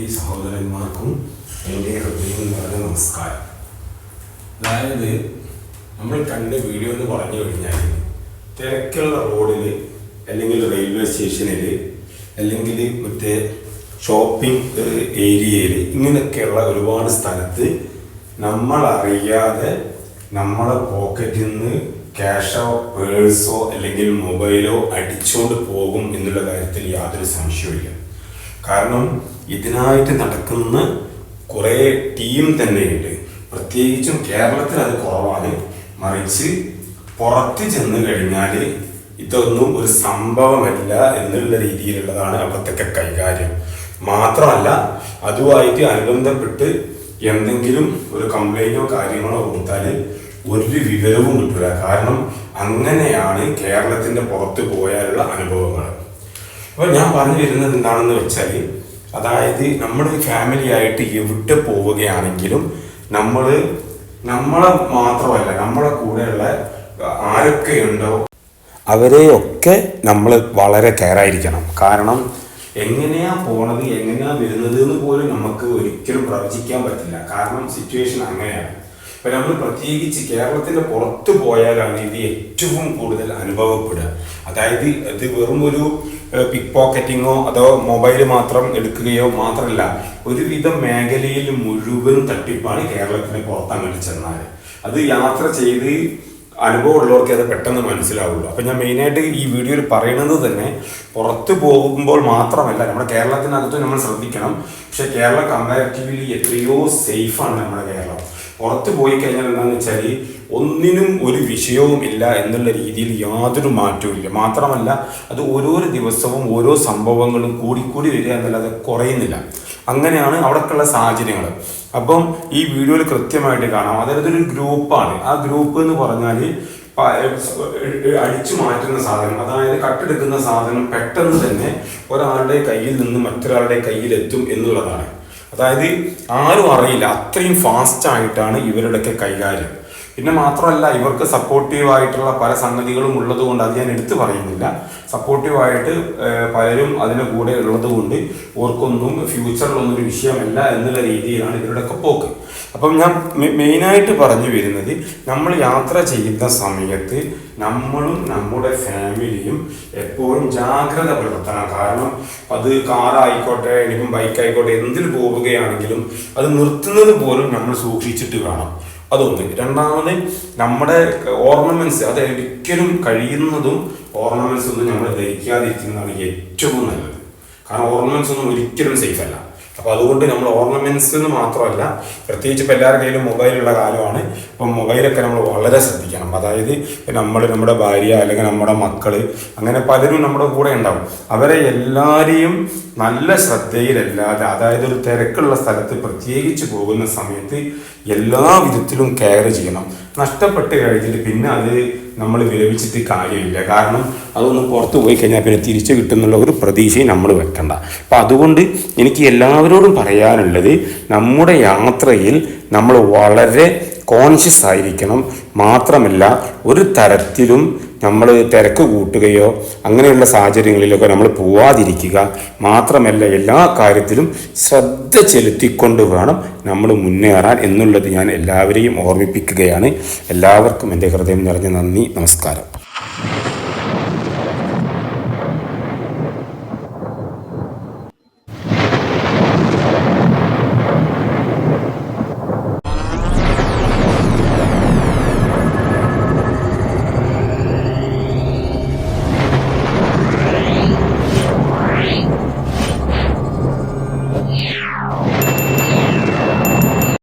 സഹോദരി സഹോദരന്മാർക്കും എന്റെ ഹൃദയം നിറഞ്ഞ നമസ്കാരം. അതായത് നമ്മൾ കണ്ട വീഡിയോ എന്ന് പറഞ്ഞു കഴിഞ്ഞാൽ തിരക്കുള്ള റോഡിൽ അല്ലെങ്കിൽ റെയിൽവേ സ്റ്റേഷനിൽ അല്ലെങ്കിൽ മറ്റേ ഷോപ്പിംഗ് ഏരിയയിൽ ഇങ്ങനെയൊക്കെയുള്ള ഒരുപാട് സ്ഥലത്ത് നമ്മൾ അറിയാതെ നമ്മളെ പോക്കറ്റിൽ നിന്ന് ക്യാഷോ പേഴ്സോ അല്ലെങ്കിൽ മൊബൈലോ അടിച്ചുകൊണ്ട് പോകും എന്നുള്ള കാര്യത്തിൽ യാതൊരു സംശയവും കാരണം ഇതിനായിട്ട് നടക്കുന്ന കുറേ ടീം തന്നെയുണ്ട്. പ്രത്യേകിച്ചും കേരളത്തിൽ അത് കുറവാണ്. മറിച്ച് പുറത്ത് ചെന്ന് കഴിഞ്ഞാൽ ഇതൊന്നും ഒരു സംഭവമല്ല എന്നുള്ള രീതിയിലുള്ളതാണ് അവിടത്തൊക്കെ കൈകാര്യം. മാത്രമല്ല അതുമായിട്ട് അനുബന്ധപ്പെട്ട് എന്തെങ്കിലും ഒരു കംപ്ലൈന്റോ കാര്യങ്ങളോ കൊടുത്താൽ ഒരു വിവരവും കിട്ടില്ല കാരണം അങ്ങനെയാണ് കേരളത്തിന്റെ പുറത്ത് പോയാലുള്ള അനുഭവങ്ങൾ അപ്പോൾ ഞാൻ പറഞ്ഞു വരുന്നത് എന്താണെന്ന് വെച്ചാൽ അതായത് നമ്മുടെ ഫാമിലി ആയിട്ട് എവിടെ പോവുകയാണെങ്കിലും നമ്മൾ നമ്മളെ മാത്രമല്ല നമ്മളെ കൂടെയുള്ള ആരൊക്കെയുണ്ടോ അവരെയൊക്കെ നമ്മൾ വളരെ കെയർ ആയിരിക്കണം. കാരണം എങ്ങനെയാ പോണത് എങ്ങനെയാ വരുന്നത് എന്ന് പോലും നമുക്ക് ഒരിക്കലും പ്രവചിക്കാൻ പറ്റില്ല. കാരണം സിറ്റുവേഷൻ അങ്ങനെയാണ്. ഇപ്പൊ നമ്മൾ പ്രത്യേകിച്ച് കേരളത്തിന്റെ പുറത്ത് പോയാലാണ് ഇത് ഏറ്റവും കൂടുതൽ അനുഭവപ്പെടുക. അതായത് ഇത് വെറും ഒരു പിക് പോക്കറ്റിങ്ങോ അതോ മൊബൈൽ മാത്രം എടുക്കുകയോ മാത്രമല്ല ഒരുവിധം മേഖലയിൽ മുഴുവൻ തട്ടിപ്പാണ് കേരളത്തിന് പുറത്ത് ചെന്നാൽ അത് യാത്ര ചെയ്ത് അനുഭവം ഉള്ളവർക്ക് അത് പെട്ടെന്ന് മനസ്സിലാവുള്ളൂ. അപ്പം ഞാൻ മെയിനായിട്ട് ഈ വീഡിയോയിൽ പറയുന്നത് തന്നെ പുറത്ത് പോകുമ്പോൾ മാത്രമല്ല നമ്മുടെ കേരളത്തിനകത്ത് നമ്മൾ ശ്രദ്ധിക്കണം. പക്ഷേ കേരളം കമ്പാരിറ്റീവ്ലി എത്രയോ സേഫാണ് നമ്മുടെ കേരളം. പുറത്ത് പോയി കഴിഞ്ഞാൽ എന്താണെന്ന് വെച്ചാൽ ഒന്നിനും ഒരു വിഷയവും ഇല്ല എന്നുള്ള രീതിയിൽ യാതൊരു മാറ്റവും ഇല്ല. മാത്രമല്ല അത് ഓരോരോ ദിവസവും ഓരോ സംഭവങ്ങളും കൂടിക്കൂടി വരിക എന്നല്ലാതെ കുറയുന്നില്ല. അങ്ങനെയാണ് അവിടേക്കുള്ള സാഹചര്യങ്ങൾ. അപ്പം ഈ വീഡിയോയിൽ കൃത്യമായിട്ട് കാണാം. അതായത് ഒരു ഗ്രൂപ്പാണ്. ആ ഗ്രൂപ്പ് എന്ന് പറഞ്ഞാൽ അടിച്ചു മാറ്റുന്ന സാധനം അതായത് കട്ടെടുക്കുന്ന സാധനം പെട്ടെന്ന് തന്നെ ഒരാളുടെ കയ്യിൽ നിന്ന് മറ്റൊരാളുടെ കയ്യിലെത്തും എന്നുള്ളതാണ്. അതായത് ആരും അറിയില്ല. അത്രയും ഫാസ്റ്റ് ആയിട്ടാണ് ഇവരുടെയൊക്കെ കൈകാര്യം. പിന്നെ മാത്രമല്ല ഇവർക്ക് സപ്പോർട്ടീവായിട്ടുള്ള പല സംഗതികളും ഉള്ളത് കൊണ്ട് അത് ഞാൻ എടുത്തു പറയുന്നില്ല. സപ്പോർട്ടീവായിട്ട് പലരും അതിന്റെ കൂടെ ഉള്ളതുകൊണ്ട് ഓർക്കൊന്നും ഒരു വിഷയമല്ല എന്നുള്ള രീതിയിലാണ് ഇവരുടെയൊക്കെ പോക്ക്. അപ്പം ഞാൻ മെയിനായിട്ട് പറഞ്ഞു വരുന്നത് നമ്മൾ യാത്ര ചെയ്യുന്ന സമയത്ത് നമ്മളും നമ്മുടെ ഫാമിലിയും എപ്പോഴും ജാഗ്രത പുലർത്തണം. കാരണം അത് കാറായിക്കോട്ടെ അല്ലെങ്കിൽ ബൈക്കായിക്കോട്ടെ എന്തിൽ പോവുകയാണെങ്കിലും അത് നിർത്തുന്നത് പോലും നമ്മൾ സൂക്ഷിച്ചിട്ട് വേണം. അതൊന്ന്. രണ്ടാമത് നമ്മുടെ ഓർണമെന്റ്സ് അത് ഒരിക്കലും കഴിയുന്നതും ഓർണമെന്റ്സ് ഒന്നും നമ്മൾ ധരിക്കാതിരിക്കുന്നതാണ് ഏറ്റവും നല്ലത്. കാരണം ഓർണമെന്റ്സ് ഒന്നും ഒരിക്കലും സേഫ് അല്ല. അപ്പോൾ അതുകൊണ്ട് നമ്മൾ ഓർണമെന്റ്സ് എന്ന് മാത്രമല്ല പ്രത്യേകിച്ച് ഇപ്പോൾ എല്ലാവരുടെ കയ്യിലും മൊബൈലുള്ള കാലമാണ്. അപ്പം മൊബൈലൊക്കെ നമ്മൾ വളരെ ശ്രദ്ധിക്കണം. അതായത് നമ്മൾ നമ്മുടെ ഭാര്യ അല്ലെങ്കിൽ നമ്മുടെ മക്കൾ അങ്ങനെ പലരും നമ്മുടെ കൂടെ ഉണ്ടാവും. അവരെ എല്ലാവരെയും നല്ല ശ്രദ്ധയിലല്ലാതെ അതായത് ഒരു തിരക്കുള്ള സ്ഥലത്ത് പ്രത്യേകിച്ച് പോകുന്ന സമയത്ത് എല്ലാ വിധത്തിലും കെയർ ചെയ്യണം. നഷ്ടപ്പെട്ട് കഴിഞ്ഞിട്ട് പിന്നെ അത് നമ്മൾ വിലപിച്ചിട്ട് കാര്യമില്ല. കാരണം അതൊന്ന് പുറത്ത് പോയി കഴിഞ്ഞാൽ പിന്നെ തിരിച്ചു കിട്ടുന്നുള്ള ഒരു പ്രതീക്ഷയും നമ്മൾ വെക്കണ്ട. അപ്പം അതുകൊണ്ട് എനിക്ക് എല്ലാവരോടും പറയാനുള്ളത് നമ്മുടെ യാത്രയിൽ നമ്മൾ വളരെ കോൺഷ്യസ് ആയിരിക്കണം. മാത്രമല്ല ഒരു തരത്തിലും നമ്മൾ തിരക്ക് കൂട്ടുകയോ അങ്ങനെയുള്ള സാഹചര്യങ്ങളിലൊക്കെ നമ്മൾ പോവാതിരിക്കുക. മാത്രമല്ല എല്ലാ കാര്യത്തിലും ശ്രദ്ധ ചെലുത്തിക്കൊണ്ട് വേണം നമ്മൾ മുന്നേറാൻ എന്നുള്ളത് ഞാൻ എല്ലാവരെയും ഓർമ്മിപ്പിക്കുകയാണ്. എല്ലാവർക്കും എന്റെ ഹൃദയം നിറഞ്ഞ നന്ദി നമസ്കാരം.